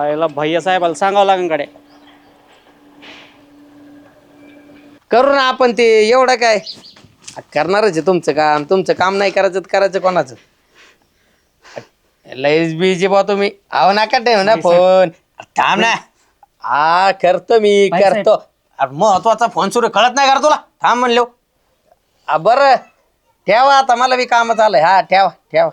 आयला भैया साहेबाला सांगावं लागेल कडे करू ना आपण ते एवढं काय? करणारच आहे तुमचं काम. तुमचं काम नाही करायचं तर करायचं कोणाचं? लयच बिजी बा तुम्ही. अहो नका ठेव ना फोन. थांब ना. हा करतो मी करतो. अरे महत्त्वाचा फोन सुरू कळत नाही कर तुला? थांब म्हणलो. हा, बरं. ठेवा आता मला बी काम चाललंय हा ठेवा ठेवा.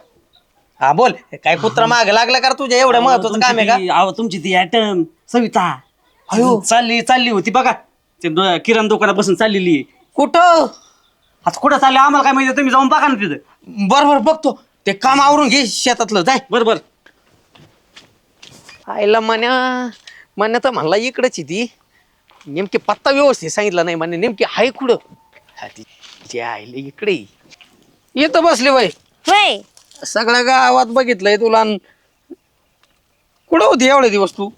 हा बोल. काय कुत्रा माग लागला कर तुझ्या? एवढं महत्वाचं काम आहे का? अहो तुमची ती ऍटम सविता. अयो. चालली चालली होती बघा. ते दो- किराणा दुकानात बसून चाललेली कुठं? आता कुठं चालली? आम्हाला काय माहिती? तुम्ही जाऊन बघा ना तिथं. बरोबर बघतो. ते काम आवरून घे शेतातलं. जाय. बरोबर आईला मन्या मन्या तर म्हणला इकडच ती. नेमकी पत्ता व्यवस्थित सांगितला नाही म्हणे. नेमकी हाय कुठं? हा, ती ती आईला इकडे येतं बसले बाई. वय सगळ्या गावात बघितलंय तुला अन कुठं होती एवढे दिवस तू?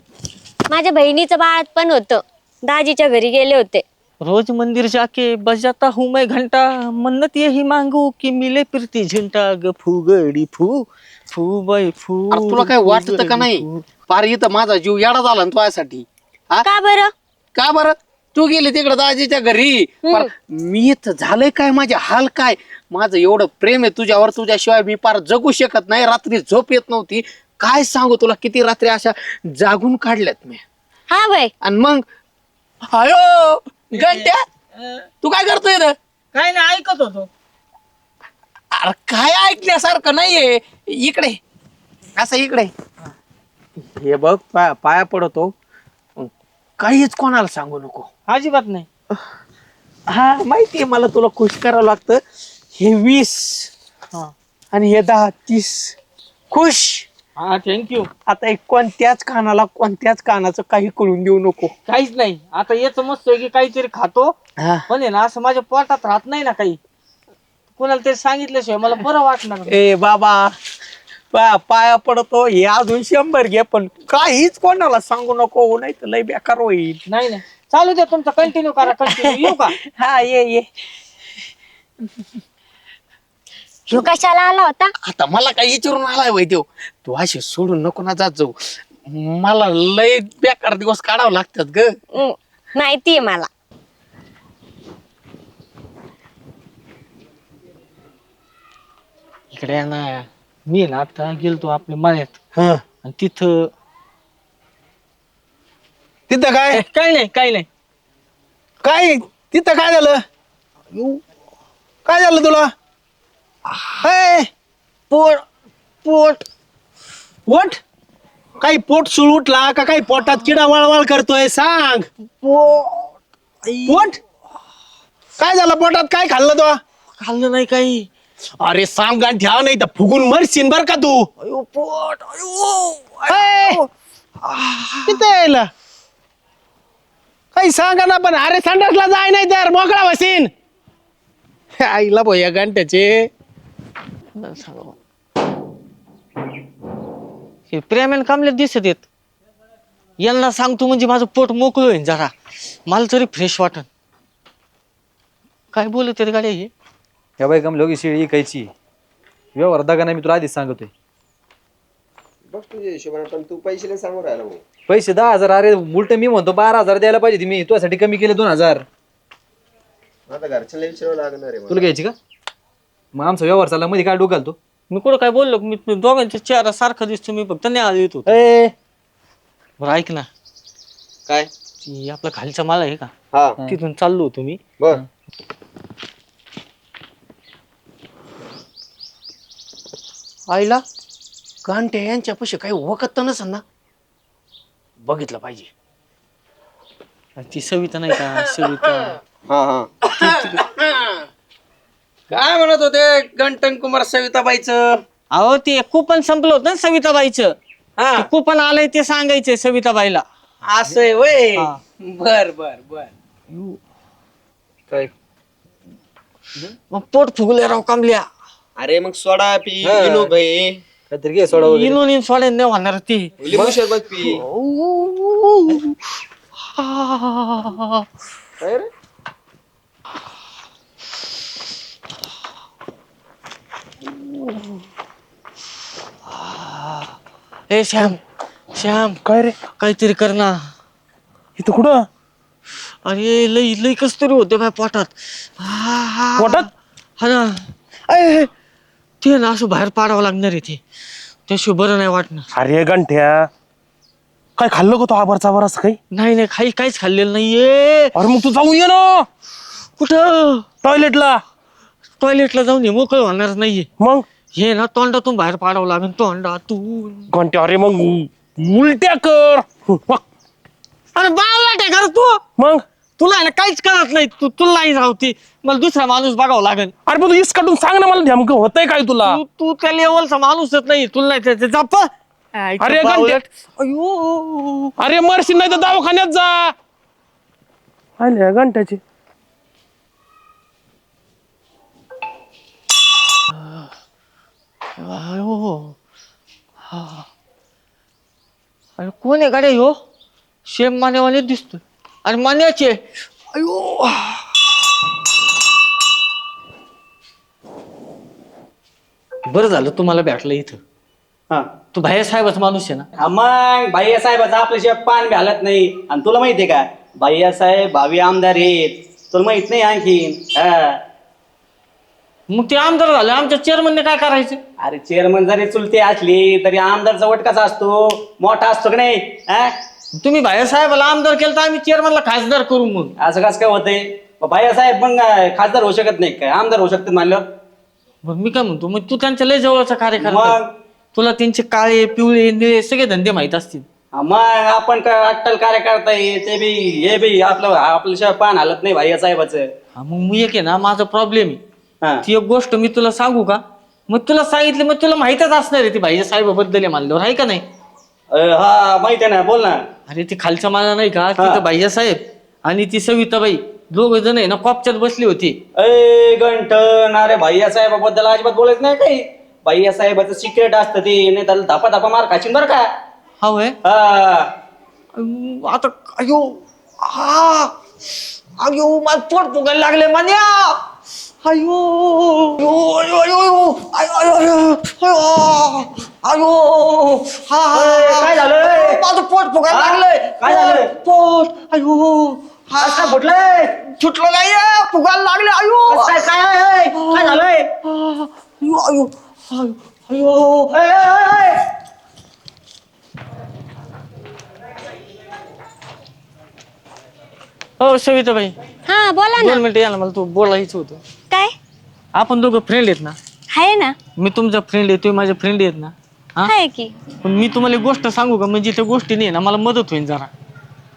माझ्या बहिणीचं बाळ पण होतं. दाजीच्या घरी गेले होते. रोज मंदिर जाके बजाता हूँ मैं घंटा. मन्नत यही मांगू कि मिले प्रीति झंटा. ग फुगडी फू फू बाई फू अरे तुला काय वाटत का नाही? पार इथं माझा जीव येडा झाला ना तुझ्यासाठी. हा? का बरं? का बरं? तू गेली तिकडे दाजीच्या घरी. पर मी तर झालंय काय? माझे हाल काय? माझं एवढं प्रेम आहे तुझ्यावर. तुझ्याशिवाय मी पार जगू शकत नाही. रात्री झोप येत नव्हती. काय सांगू तुला? किती रात्री अशा जागून काढल्यात मी. हा वय आणि मग अयो घंट्या तू काय करतोय रे काय नाही ऐकत होतो. अरे काय ऐकल्यासारखं नाहीये. इकडे. असं इकडे. हे बघ पाया पाया पडतो. काहीच कोणाला सांगू नको. अजिबात नाही. हा माहितीये मला तुला खुश करावं लागतं. हे वीस हा. आणि हे दहा तीस. खुश! हा थँक्यू आता एक कोणत्याच कानाला कोणत्याच कानाचं काही कळून देऊ नको. काहीच नाही. आता याच मस्त आहे की काहीतरी खातो. हा. पण आहे ना असं माझ्या पोटात राहत नाही ना काही. कोणाला तरी सांगितल्याशिवाय मला बरं वाटणार नाही. ए बाबा. पा पाया पडतो हे अजून शंभर घे पण काहीच कोणाला सांगू नको. नाही तर लय बेकार होईल. नाही नाही. चालू द्या तुमचा कंटिन्यू करा कंटिन्यू येऊ का? हा ये ये. ह्यो कशाला आला होता? आता मला काय विचारून आलाय वै देव तू अशी सोडून नको ना जात जाऊ. मला लय बेकार दिवस काढावं लागतात ग. हम्म, माहितीये मला. इकडे आहे ना मी ना आता गेलतो आपल्या मळ्यात. हा. आणि तिथं तिथं काय? काही नाही काही नाही. काय? तिथं काय झालं? काय झालं तुला? हे, पोट पोट. पोट? काही पोट उठला का काही पोटात किडा वळवळ करतोय? सांग. पोट? काय झालं पोटात? काय खाल्लं तो? खाल्लं नाही काही. अरे सांग गाण ठेवा नाही तर फुगून मरशील बर का तू? अयो पोट अयो. तिथं यायला. काही सांगा ना पण अरे संडासला जाय नाही तर मोकळा बसीन. आईला भोया घंट्याचे. हे प्रेमाने कामले दिसत येत यांना सांगतो म्हणजे माझं पोट मोकळं होईन जरा. मला तरी फ्रेश वाटन. काय बोलत आहेत गाड्या हे? ह्या बाई कमलो की शिळी इकायची. व्यवहार दगा नाही मी तुला आधीच सांगतोय. बघ तुझ्या हिशोबाने पण तू पैसे सांगून राहिला भाऊ. पैसे दहा हजार अरे उलट मी म्हणतो बारा हजार द्यायला पाहिजे मी. तुझ्यासाठी कमी केले दोन हजार. आता घरच्याला विचारावं लागणार आहे तुला मला. घ्यायची का? मग आमचा व्यवहार चालला मध्ये काय डोकाल तू मी कुठं काय बोललो मी मी दोघांच्या चेहरा सारखा दिसतो मी फक्त नाही येत होतो. ए! बरं ऐक ना. काय? ती आपला खालचा माल आहे का? हा. तिथून चाललो होतो मी. बर. आईला घंटे यांच्यापाशी काही वखत तर नसेल ना? बघितलं पाहिजे. ती सविता नाही का? सविता. हा हा. काय म्हणत होते गंटन कुमार सविताबाईचं? अहो ते कुपन संपलं होतं ना सविताबाईचं. हा. ते कुपन आलंय ते सांगायचंय सविताबाईला. असं आहे वय? हा. बर बर बर. काय? मग पोट फुगले राव कामल्या. अरे मग सोडा पी भाई काहीतरी घे सोडा वगैरे. इनोन सोडे नाही होणार ते. लिंबू शरबत पी. काय रे? ए श्याम श्याम काय रे? काहीतरी कर ना. इथं कुठं? अरे लई लई कस तरी होते बाय पोटात. हा, हा. पोटात? हा ना. अय, ते ना असं बाहेर पाडावं लागणार आहे ते. त्याशिवाय बरं नाही वाटणार. अरे गंठ्या काय खाल्लं का तो आबरचा बराच काही? नाही नाही काही काहीच खाल्लेलं नाहीये. अरे मग तू जाऊन ये ना. कुठं? टॉयलेटला टॉयलेटला जाऊन ये मोकळ होणार नाहीये. मग? हे ना तोंडातून बाहेर पाडावं लागेल तोंडातून. घंट्या अरे मग उलट्या कर. मग अरे बावला कर तू. मग? तुला आहे ना काहीच करत नाही. तू तुला नाही राहती. मला दुसरा माणूस बघावं लागेल. अरे पण तू इस काढून सांग ना मला नेमकं होतंय काय तुला? तू तू त्या लेवलचा माणूसच नाही. तुला नाही त्याचे जप अरे अयो अरे मरशील नाही तर दवाखान्यात जा. आले अयो. हा अरे कोण आहे गाड्या ह्यो? शेम मानेवाले दिसतोय. अरे मान्याचे अयो. बरं झालं तुम्हाला भेटलं इथं. हा. तू भाई साहेबाचा माणूस आहे ना? हा मग भैया साहेबाचं आपल्याशिवाय पान बी हालत नाही. आणि तुला माहितीये का? भैया साहेब भावी आमदार आहेत. तुला माहीत नाही आणखीन. हा. मग ते आमदार झाले आमच्या चेअरमनने काय करायचं? अरे चेअरमन जरी चुलते असली तरी आमदारचा कसा असतो? मोठा असतो का नाही? हा? तुम्ही भाई साहेबाला आमदार केलं तर आम्ही चेअरमनला खासदार करू मग. असं कसं काय होतंय? भैया साहेब मग अं, खासदार होऊ शकत नाही काय? आमदार होऊ शकतात मानलं मग मी काय म्हणतो मग तू त्यांच्या लय जवळचा मग? आहे. तुला त्यांचे काळे पिवळे निळे सगळे धंदे माहीत असतील. मग आपण काय अट्टल कार्यकर्ता आहे ते बी हे बी आपलं आपल्याशिवाय पान हालत नाही भैया साहेबाचं. हा, मग मी एक आहे ना माझा प्रॉब्लेम आहे. हा. ती एक गोष्ट मी तुला सांगू का? मग तुला सांगितलं मग तुला माहितच असणार आहे ती भाई साहेबाबद्दल आहे म्हणल्यावर आहे का नाही? अं, हा माहिती आहे ना बोल ना. अरे ती खालच्या मला नाही का तिथं भैया साहेब आणि ती सविताबाई दोघ जण आहे ना कॉपच्यात बसली होती अय गंठन अरे भैया साहेबाबद्दल अजिबात बोलायचं नाही काही भैया साहेबाचं सिक्रेट असतं ते नाही त्याला धापा धापा मार खाशीन बरं का हा हा अं, आता अयो हा अयो माझ पोट फुगायला लागले मान्या अयो अयो अयो अयो अयो अयो अयो अयो अयो हा काय झालं? माझं पोट फुगायला हा? काय झालं? पोट अयो. हा काय फुटलंय फुटलं नाही फुगायला लागले अयो. काय काय आहे? काय झालंय? अयो अयो अयो. अयो. अय. हो सविताबाई. हा बोला ना. दोन मिनिटं या ना मला तू बोलायचं होतं. काय? आपण दोघं फ्रेंड आहेत ना. आहे ना. मी तुमचा फ्रेंड आहे तुम्ही माझे फ्रेंड आहेत ना. हा? आहे की. पण मी तुम्हाला एक गोष्ट सांगू का? म्हणजे त्या गोष्टी नाही ना मला मदत होईल जरा.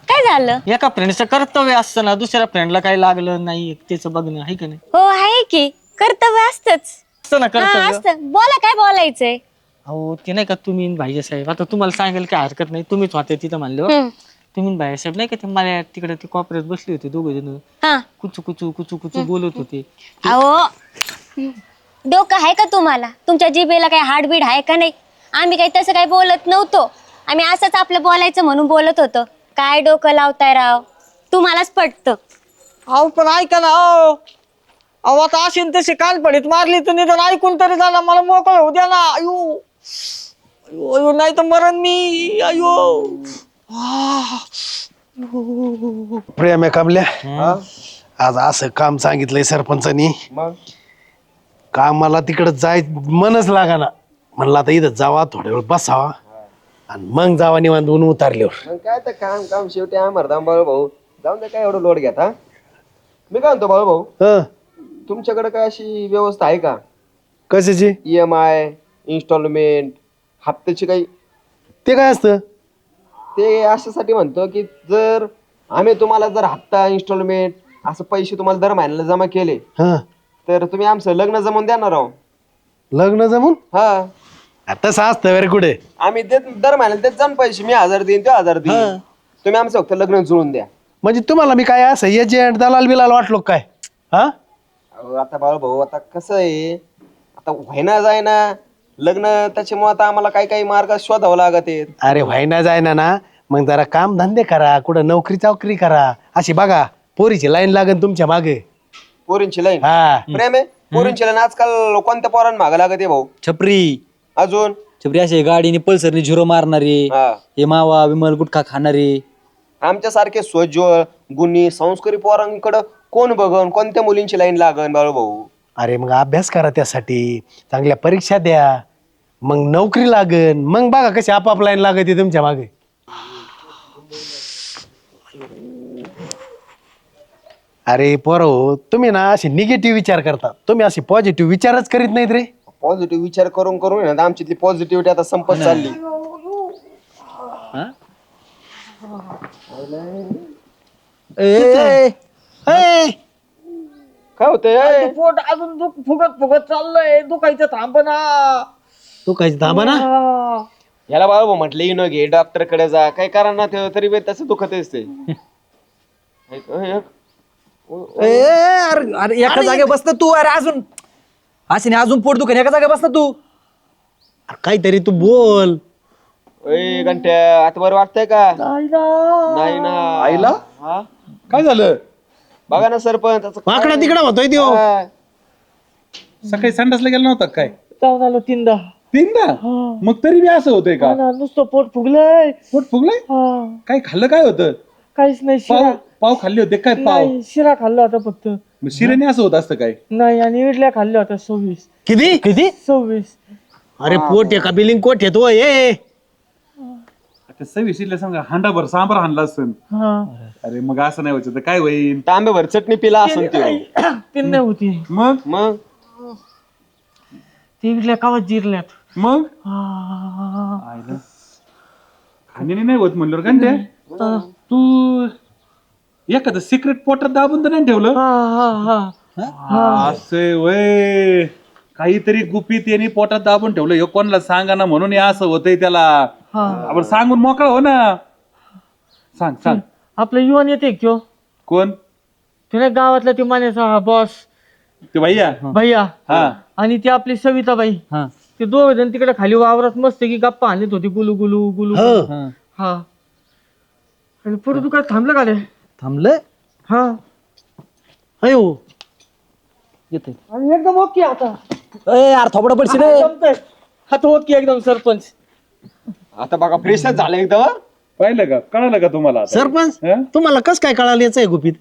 काय झालं? एका फ्रेंडचं कर्तव्य असतं ना दुसऱ्या फ्रेंडला काही लागलं नाही त्याचं बघणं आहे का नाही? हो आहे की. कर्तव्य असतच. असतं ना हा कर्तव्य असत. बोला काय बोलायचंय. अहो ते नाही का तुम्ही आणि साहेब. आता तुम्हाला सांगायला काय हरकत नाही. तुम्हीच होते तिथं म्हणलं. हम्म. तुम्ही भाई साहेब नाही का ते मला तिकडे ते कॉपरेट बसले होते दोघे जण. हा. कुचू कुचू कुचू कुचू बोलत होते. अहो डोकं आहे का तुम्हाला? तुमच्या जिभेला काही हाडबीड आहे का नाही? आम्ही काही तसं काही बोलत नव्हतो. आम्ही असंच आपलं बोलायचं म्हणून बोलत होतो. काय डोकं लावताय राव? तुम्हालाच पटतं. अहो पण ऐका ना अहो. अहो आता असेल तसे कान पडीत मारली तर निदान ऐकून तरी ना मला मोकळ होऊ द्या ना अयो अयो अयो नाही तर मरण मी अयो आह. प्रेम आहे कामल्या आज असं काम सांगितलंय सरपंचानी. मग? कामाला तिकडं जाय मनच लागाना. म्हणलं आता इथं जावा थोड्या वेळ बसावा. आणि मग जावा निवांत ऊन उतारल्यावर. मग काय तर काम काम शेवटी आमरदाम बाळू भाऊ. जाऊन दे काय एवढं लोड घेत हा? मी काय म्हणतो बाळू भाऊ? हं. तुमच्याकडे काय अशी व्यवस्था आहे का? कशाची? ई एम आय इन्स्टॉलमेंट हप्त्याची काही? ते काय असतं? ते अशासाठी म्हणतो की जर आम्ही तुम्हाला जर हप्ता इन्स्टॉलमेंट असं पैसे तुम्हाला दर महिन्याला जमा केले हं. तर तुम्ही आमचं लग्न जमवून देणार आहो. लग्न जमून? हा. तसं असतं वेरे कुठे? आम्ही देत दर महिन्याला देत जाऊन पैसे. मी हजार देईन तो हजार देईन. तुम्ही आमचं फक्त लग्न जुळून द्या. म्हणजे तुम्हाला मी काय असं एजंट दलाल बिलाल वाटलो का काय? हा? अहो, आता बाळू भाऊ आता कसं आहे? आता व्हायना जायना. लग्न त्याच्यामुळे आता आम्हाला काही काही मार्ग शोधावं लागत आहेत. अरे व्हायना जायना ना. मग जरा काम धंदे करा कुठं नोकरी चाकरी करा. अशी बघा पोरीची लाईन लागन तुमच्या मागे. पोरींची लाईन हा. प्रेम आहे? पोरींची लाईन आजकाल कोणत्या पोरांना मागं लागत आहे भाऊ? छपरी. अजून? छपरी असे गाडीने पल्सरने झिरो मारणारे हा. हे मावा विमल गुटखा खाणारे. आमच्यासारखे स्वज्वळ गुणी संस्कारी पोरांकडं कोण बघन? कोणत्या मुलींची लाईन लागन बाळू भाऊ अरे मग अभ्यास करा त्यासाठी. चांगल्या परीक्षा द्या. मग नोकरी लागन. मग बघा कशी आपाप लाईन लागते तुमच्या मागे. अरे पोरो तुम्ही ना असे निगेटिव्ह विचार करता. तुम्ही असे पॉझिटिव्ह विचारच करीत नाहीत रे. पॉझिटिव्ह विचार करून करून आहे ना आमच्यातली पॉझिटिव्हिटी आता संपत चालली. ए, ए, काय होतंय? पोट अजून दुख फुगत फुगत चाललंय. दुखायचं थांब ना. तू काय थांबा ना. याला बाळू भाऊ म्हटलं इनो घे डॉक्टरकडे जा. काय करा ना ते तरी बी तसं दुखत ते ऐक. ए, अरे अरे एका जागे बस ना तू अरे अजून. असे अजून पोट दुखन एका जागे बस ना तू. अरे काहीतरी तू बोल. ओय घंट्या आता बरं वाटतंय का? नाही ना. आईला? हा? काय झालं? बघा ना सरपंच असं काय- वाकडा तिकडा होतोय त्यो. हा. सकाळी संडासला गेला नव्हता काय? जाऊन आलो तीनदा. तीनदा? मग तरी बी असं होतंय का? ना, नुसतं पोट फुगलंय. पोट फुगलंय? हा, काय खाल्लं काय होतं? काहीच नाही पाव शिरा. पाव खाल्ले होते काय पाव? नाही शिरा खाल्ला होता फक्त. मग शिरेने असं होत असतं काय? नाही आणि इडल्या खाल्ल्या होत्या सव्वीस. किती? किती? सव्वीस. अरे पोट आहे का बिलिंग कोट येतो ये आता सव्वीशीला सांगा हांडाभर सांबार हाणला असेल हा. अरे मग असं नाही व्हायचं तर काय होईल तांब्याभर चटणी पिला असं ते तीन नाही होती. मग? मग? ती इडल्या कावात जिरल्यात. मग? खाण्याने नाही होत म्हणल्यावर काय तू एखादं सिक्रेट पोटात दाबून तर नाही ठेवलं? हा, हा, हा. असे वय. काहीतरी गुपित यांनी पोटात दाबून ठेवलं. हे कोणाला सांगा ना म्हणून हे असं होतंय त्याला. हा. आपण सांगून मोकळा हो ना. सांग सांग. आपलं युवन येते क्यो कोण? तिने गावातला ती मान्याचा बॉस ते भैया? भैया. हा. आणि ती आपली सविताबाई. हा. ते दोघ जण तिकडे खाली वावरात मस्त की गप्पा आणत होती. गुलू गुलू गुलू. हा. हा. आणि पुढे दुकान थांबलं का रे? थांबलं? हा. अयो. येतंय. आणि एकदम ओके आता. ए यार थोबडं पडशील रे. जमतंय हात ओके एकदम सरपंच. आता बघा फ्रेशच झालं एकदम. पाहिलं का? कळालं का तुम्हाला आता? सरपंच हं? तुम्हाला कस काय कळालं याचं आहे गुपित?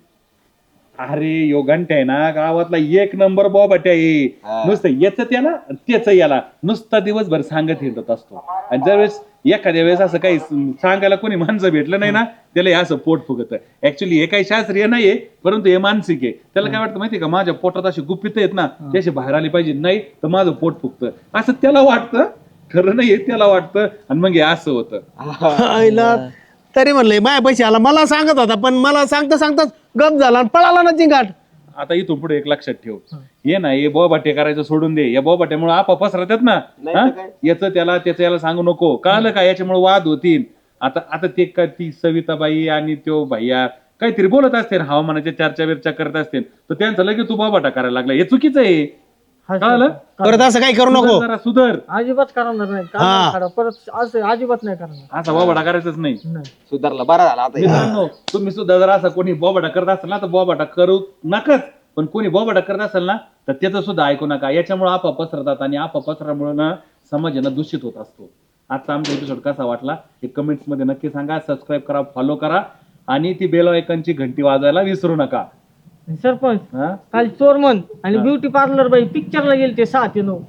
अरे यो घंटा आहे ना गावातला एक नंबर बॉबट आहे नुसतं याच त्याला त्याच याला. नुसता दिवसभर सांगत हिंडत असतो. आणि ज्यावेळेस एखाद्या वेळेस असं काही सांगायला कोणी माणसं भेटलं नाही ना त्याला हे असं पोट फुगत. ऍक्च्युली हे काही शास्त्रीय नाहीये परंतु हे मानसिक आहे. त्याला काय वाटतं माहितीये का माझ्या पोटात अशी गुपित आहेत ना त्याशी बाहेर आली पाहिजे. नाही तर माझं पोट फुगतं. असं त्याला वाटतं. खरं नाही त्याला वाटतं. आणि मग हे असं होतं. आईला तरी म्हणलंय माया पैसे आला मला सांगत होता पण मला सांगता सांगताच गप झाला आणि पळाला ना चिंगाट आता इथून पुढे एक लक्षात ठेव. ये ना हे बोबाटे करायचं सोडून दे. या बोबाट्यामुळे आपा पसरतात ना. हा? याचं त्याला त्याचं याला सांगू नको. कळलं का? याच्यामुळे वाद होतील. आता आता ते का ती सविताबाई आणि तो भैया काहीतरी बोलत असतील हवामानाच्या चर्चा बिर्चा करत असतील. तर त्यांचं लगेच तू बोबाटा करायला लागला. हे चुकीचं आहे. हा, कळलं परत असं काही करू नको. सुधर जरा सुधर. अजिबात करणार नाही. परत असं अजिबात नाही करणार. असा बोबाटा करायचाच नाही. नाही. सुधारला बरा झाला आता. मित्रांनो तुम्ही सुद्धा जर असा कोणी बोबाटा करत असाल ना तर बोबाटा करू नकाच. पण कोणी बोबाटा करत असेल ना तर त्याचं सुद्धा ऐकू नका. याच्यामुळे आपा पसरतात आणि आपा पसरामुळे ना समाज आहे ना दूषित होत असतो. आजचा आमचा एपिसोड कसा वाटला? हे कमेंट्समध्ये नक्की सांगा. सबस्क्राईब करा फॉलो करा. आणि ती बेल आयकॉनची घंटी वाजवायला विसरू नका. सरपंच हा? काल चोरमन आणि ब्युटी पार्लर बाई पिक्चरला गेले ते सहा ते नऊ.